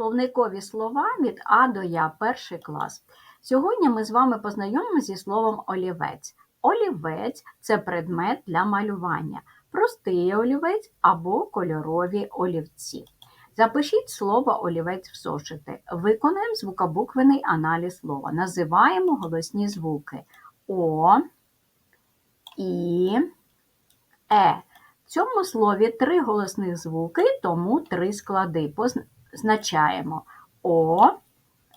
Словникові слова від А до Я, перший клас. Сьогодні ми з вами познайомимося зі словом олівець. Олівець це предмет для малювання, простий олівець або кольорові олівці. Запишіть слово олівець в зошити. Виконаємо звукобуквений аналіз слова. Називаємо голосні звуки О, І, Е. В цьому слові три голосних звуки, тому три склади. Позначаємо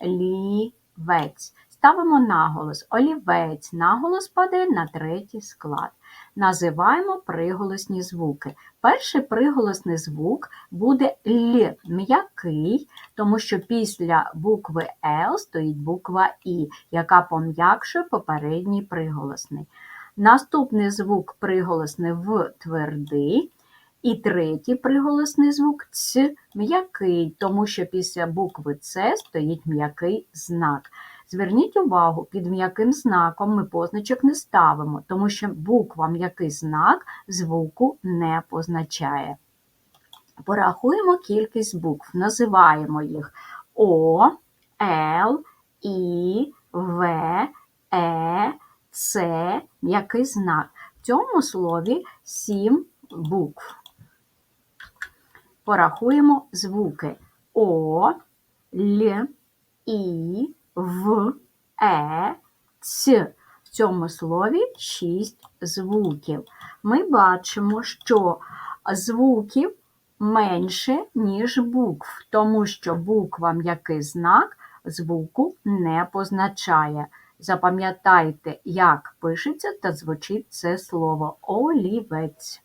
олівець. Ставимо наголос. Олівець. Наголос паде на третій склад. Називаємо приголосні звуки. Перший приголосний звук буде Л, м'який, тому що після букви Л стоїть буква І, яка пом'якшує попередній приголосний. Наступний звук приголосний в твердий. І третій приголосний звук Ц м'який, тому що після букви С стоїть м'який знак. Зверніть увагу, під м'яким знаком ми позначок не ставимо, тому що буква м'який знак звуку не позначає. Порахуємо кількість букв, називаємо їх О, Л, І, В, Е, С, м'який знак. В цьому слові сім букв. Порахуємо звуки О, Л, І, В, Е, Ц. В цьому слові шість звуків. Ми бачимо, що звуків менше, ніж букв, тому що буква м'який знак звуку не позначає. Запам'ятайте, як пишеться та звучить це слово олівець.